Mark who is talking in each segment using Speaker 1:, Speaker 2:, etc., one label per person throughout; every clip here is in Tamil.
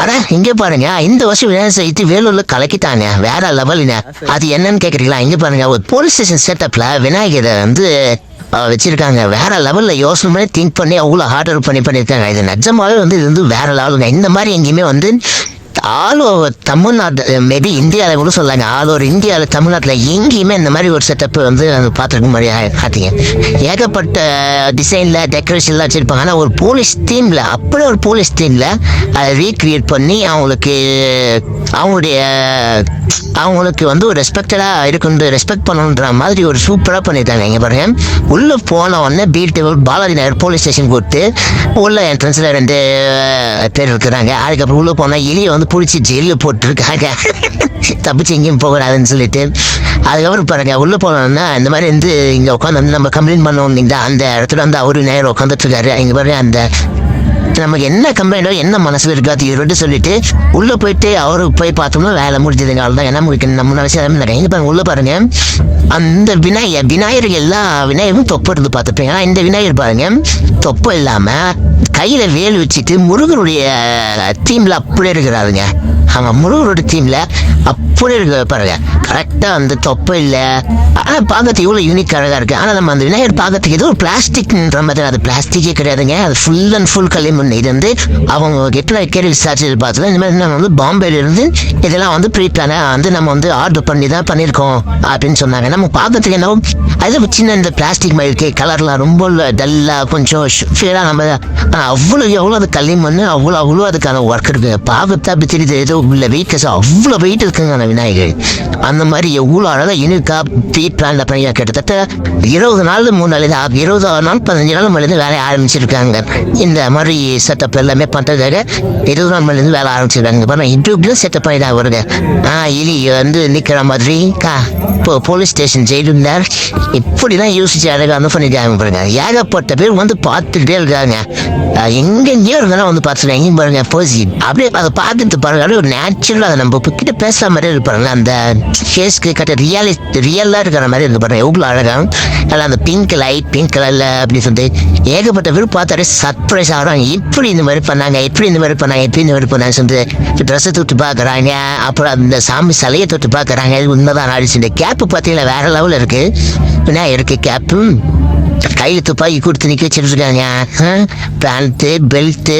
Speaker 1: அட இங்க பாருங்க. இந்த வருஷம் விநாயகர் சதுர்த்தி வேலூர்ல கலக்கிட்டாங்க வேற லெவலுங்க அது என்னன்னு கேக்குறீங்களா? இங்க பாருங்க. ஒரு போலீஸ் ஸ்டேஷன் செட்டப்ல விநாயகரை வந்து வச்சிருக்காங்க. வேற லெவல்ல யோசனை பண்ணி திங்க் பண்ணி அவ்வளோ ஹார்ட் ஒர்க் பண்ணி பண்ணியிருக்காங்க இது நிஜமாவே வந்து இது வந்து வேற லெவலுங்க இந்த மாதிரி எங்கேயுமே வந்து ஆல் ஓவர் தமிழ்நாடு மேபி இந்தியாவில் கூட சொல்லாங்க. ஆல் ஓவர் இந்தியாவில் தமிழ்நாட்டில் எங்கேயுமே இந்த மாதிரி ஒரு செட்டப் வந்து பார்த்துருக்க மாதிரி பார்த்தீங்க ஏகப்பட்ட டிசைனில் டெக்கரேஷன்லாம் வச்சுருப்பாங்க. ஆனால் ஒரு போலீஸ் தீமில் அப்படியே ஒரு போலீஸ் தீமில் அதை ரீக்ரியேட் பண்ணி அவங்களுக்கு அவங்களுடைய அவங்களுக்கு வந்து ஒரு ரெஸ்பெக்டடாக இருக்குன்னு ரெஸ்பெக்ட் பண்ணணுன்ற மாதிரி ஒரு சூப்பராக பண்ணியிருக்காங்க இங்கே பாருங்க. உள்ளே போன உடனே beat Balaji Nagar police station கொடுத்து உள்ள என்ட்ரன்ஸில் ரெண்டு பேர் இருக்கிறாங்க. அதுக்கப்புறம் உள்ளே போனால் எலியை வந்து பிடிச்சி ஜெயிலில் போட்டிருக்காங்க தப்பிச்சு எங்கேயும் போகக்கூடாதுன்னு சொல்லிட்டு. அதுக்கப்புறம் பாருங்க உள்ளே போனோம்னா இந்த மாதிரி வந்து இங்கே உட்காந்து வந்து நம்ம கம்ப்ளைண்ட் பண்ணோம் இல்லைங்களா? அந்த இடத்துல வந்து அவரு நேரம் உட்காந்துட்டு இருக்காரு. இங்கே பாருங்க அந்த நமக்கு என்ன கம்பெனியோ என்ன மனசு இருக்காது இவர்கிட்ட சொல்லிட்டு உள்ள போயிட்டு அவரு போய் பார்த்தோம்னா வேலை முடிஞ்சதுங்க. அவ்வளோதான் என்ன முடிக்கணும் நம்ம அவசியம் இல்லை இங்க பாருங்க உள்ள பாருங்க. அந்த விநாயகர் விநாயகர் எல்லா விநாயகரும் தொப்பு இருந்து பார்த்துப்பேன் ஆனால் இந்த விநாயகர் பாருங்க தொப்பு இல்லாமல் கையில் வேல் வச்சுட்டு முருகனுடைய தீமில் அப்படியே இருக்கிறாருங்க. ஆமாம் முருகனுடைய தீமில் அப்படி இருக்க பாருங்க. கரெக்டாக வந்து தொப்பை இல்லை. ஆனால் பார்க்கறதுக்கு இவ்வளோ யூனிக் அழகாக இருக்குது ஆனால் நம்ம அந்த விநாயகர் பார்க்கறதுக்கு ஏதோ ஒரு பிளாஸ்டிக்ன்ற மாதிரி அது பிளாஸ்டிக்கே கிடையாதுங்க. அது ஃபுல் அண்ட் ஃபுல் களிமண் இது வந்து அவங்க கிட்ட கேள்வி விசாரிச்சு பார்த்ததுல இந்த மாதிரி நம்ம வந்து பாம்பேலேருந்து இதெல்லாம் வந்து ப்ரீ பிளானாக வந்து நம்ம வந்து ஆர்டர் பண்ணி தான் பண்ணியிருக்கோம் அப்படின்னு சொன்னாங்க. நம்ம பார்க்கறதுக்கு என்ன அது சின்ன இந்த பிளாஸ்டிக் மாதிரி இருக்கு. கலர்லாம் ரொம்ப டல்லாக கொஞ்சம் ஃபீலாக நம்ம அவ்வளோ எவ்வளோ அது களிமண் அவ்வளோ அவ்வளோ அதுக்கான ஒர்க் இருக்குது பார்க்கறது அப்படி தெரியுது. ஏதோ உள்ள வெயிட்ஸ் அவ்வளோ வெயிட் இருக்குங்க அந்த விநாயகர். அந்த மாதிரி எவ்வளோ அழகாக இனிக்கா ப்ரீ பிளான் கிட்டத்தட்ட இருபது நாள் மூணு நாள் இருபது நாள் பதினஞ்சு நாள் மேலேருந்து வேலையை ஆரம்பிச்சிருக்காங்க. இந்த மாதிரி செட்டப் எல்லாமே பண்ணுறதுக்காக இருபது நாள் மேலேருந்து வேலை ஆரம்பிச்சிருக்காங்க. பாருங்கள் இன்டர்வியூ செட்டப் பண்ணி தான் வருது ஆ இலி வந்து நிற்கிற மாதிரி கா இப்போ போலீஸ் ஸ்டேஷன் ஜெயிலுந்தார் இப்படி தான் யோசிச்சு அழகாக வந்து பண்ணிட்டாங்க பாருங்க. ஏகப்பட்ட பேர் வந்து பார்த்துக்கிட்டே இருக்காங்க. எங்கெங்கேயோ இருந்தாலும் வந்து பார்த்துருக்காங்க. பாருங்க போசி அப்படியே அதை பார்த்துட்டு பாருங்க. ஒரு நேச்சுரலாக அதை நம்ம கிட்ட பெருசாக மாதிரி இருப்பாருங்களா அந்த ஃபேஸ்க்கு கட்ட ரியாலி ரியலாக இருக்கிற மாதிரி இருக்கு பாருங்க. எவ்வளோ அழகாக அதில் அந்த பிங்க் லைட் பிங்க் கலரில் அப்படி சொல்லிட்டு ஏகப்பட்ட பேர் பார்த்தாலே சர்ப்ரைஸ் ஆகிறாங்க இப்படி இந்த மாதிரி பண்ணாங்க இப்படி இந்த மாதிரி பண்ணாங்க இப்படி இந்த மாதிரி பண்ணாங்க சொல்லிட்டு ட்ரெஸ்ஸை தொட்டு பார்க்குறாங்க. அப்புறம் அந்த சாமி சிலையை தொட்டு பார்க்குறாங்க. இது உண்மைதான் ஆடிச்சு இந்த கேப்பு பார்த்தீங்கன்னா வேற லெவலில் இருக்குது என்ன இருக்குது கேப்பு கையில் துப்பாக்கி கொடுத்து நிற்க வச்சுருக்காங்க. பேண்ட்டு பெல்ட்டு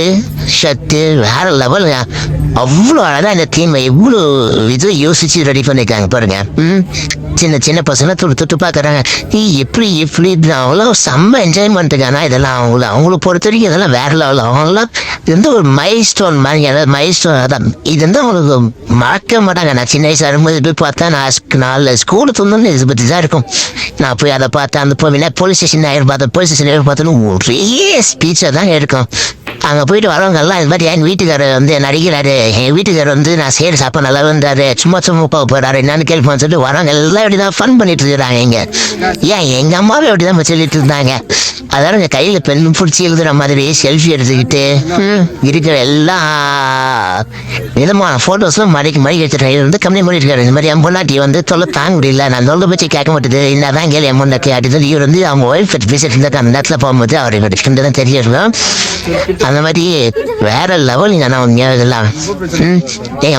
Speaker 1: சத்து வேற லெவலுங்க அவ்வளோ அழகாக இந்த தீமை எவ்வளோ இது யோசிச்சு ரெடி பண்ணியிருக்காங்க பாருங்க. ம் சின்ன சின்ன பசங்க தொட்டு தொட்டு பார்க்குறாங்க. நீ எப்படி எப்படி இப்படி அவ்வளோ செம்ம என்ஜாய்மெண்ட்டுங்க ஆனால் இதெல்லாம் அவங்கள அவங்கள பொறுத்த வரைக்கும் இதெல்லாம் வேற லெவல் அவங்களாம் இது வந்து ஒரு மைல் ஸ்டோன் மாதிரி அதாவது மைல் ஸ்டோன் அதான் இது வந்து அவங்களுக்கு மறக்க மாட்டாங்க. நான் சின்ன வயசு வரும்போது போய் பார்த்தா நான் நாலு ஸ்கூலு தந்தோன்னு இதை பற்றி தான் இருக்கும். நான் போய் அதை பார்த்தேன் அந்த போய் போலீஸ் ஸ்டேஷன் ஆயிரம் பார்த்தேன் போலீஸ் ஸ்டேஷன் ஆயிரம் பார்த்தோன்னு ஒரே ஸ்பீச்சாக தான் இருக்கும் அங்கே போயிட்டு வரவங்க எல்லாம் இது மாதிரி என் வீட்டுக்காரர் வந்து நடிக்கிறாரு என் வீட்டுக்காரர் வந்து நான் செய்கிற சாப்பாடு நல்லா வந்தாரு. சும்மா சும்மா போக போறாரு. என்னன்னு கேள்வி சொல்லிட்டு வரவங்க எல்லாம் இப்படி தான் ஃபன் பண்ணிட்டு இருக்கிறாங்க இங்கே. ஏன் எங்கள் அம்மாவே அப்படி தான் சொல்லிட்டு இருந்தாங்க? அதான் எங்கள் கையில் பெண் பிடிச்சி எழுதுற மாதிரி செல்ஃபி எடுத்துக்கிட்டு இருக்கிற எல்லா விதமான ஃபோட்டோஸும் மறைக்கு மறைக்க வச்சுருக்கேன் இது வந்து கம்மி பண்ணியிருக்காரு இந்த மாதிரி என் பொண்டாட்டி வந்து தொல்லை தாங்க முடியல. நான் சொல்ல பற்றி கேட்க மாட்டேது. என்ன தான் கேள்வி என் பொண்டாட்டி அப்படின்னு இவர் வந்து அவங்க ஒய்ஃப் பேசிட்டு இருந்தாரு அந்த நேரத்தில் போகும்போது அவர் இவர் தான் தெரியும் அந்த மாதிரி வேற லெவல் நான் உண்மையாக இதெல்லாம் ம்,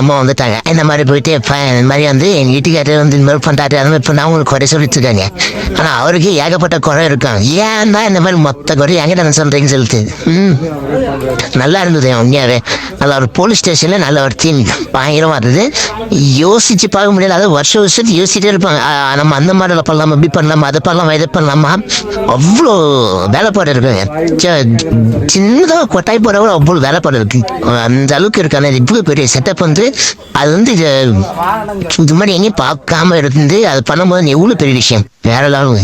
Speaker 1: அம்மா வந்துட்டாங்க. இந்த மாதிரி போயிட்டு இந்த மாதிரி வந்து எங்கள் வீட்டுக்காரர் வந்து இந்த மாதிரி பண்றாரு அந்த மாதிரி இப்போ நான் உங்களுக்கு குறை சொல்லிட்டு இருக்காங்க. ஆனால் அவருக்கு ஏகப்பட்ட குறை இருக்கும். ஏன் தான் இந்த மாதிரி மொத்த குறை என்கிட்ட நான் சொல்றீங்கன்னு சொல்லிட்டு. ம். நல்லா இருந்தது உண்மையாகவே நல்ல ஒரு போலீஸ் ஸ்டேஷனில் நல்ல ஒரு தீம் பயங்கரமாக இருந்தது. யோசித்து பார்க்க முடியல. அதாவது வருஷம் வருஷத்துக்கு யோசிச்சுட்டே இருப்பாங்க. நம்ம அந்த மாடல பண்ணலாமா? இப்படி பண்ணலாமா? அதை பண்ணலாமா? இதை பண்ணலாமா? அவ்வளோ வேலைப்பாடு இருக்குங்க. ச- சின்னதாக கொட்டாய் போட கூட அவ்வளோ வேலைப்பாடு இருக்கு. அந்த அளவுக்கு இருக்கான. இவ்வளோ பெரிய செட்டப் வந்து அது வந்து இது இது மாதிரி எங்கேயும் பார்க்காம இருந்து அது பண்ணும்போது எவ்வளோ பெரிய விஷயம். வேற லெவலுங்க.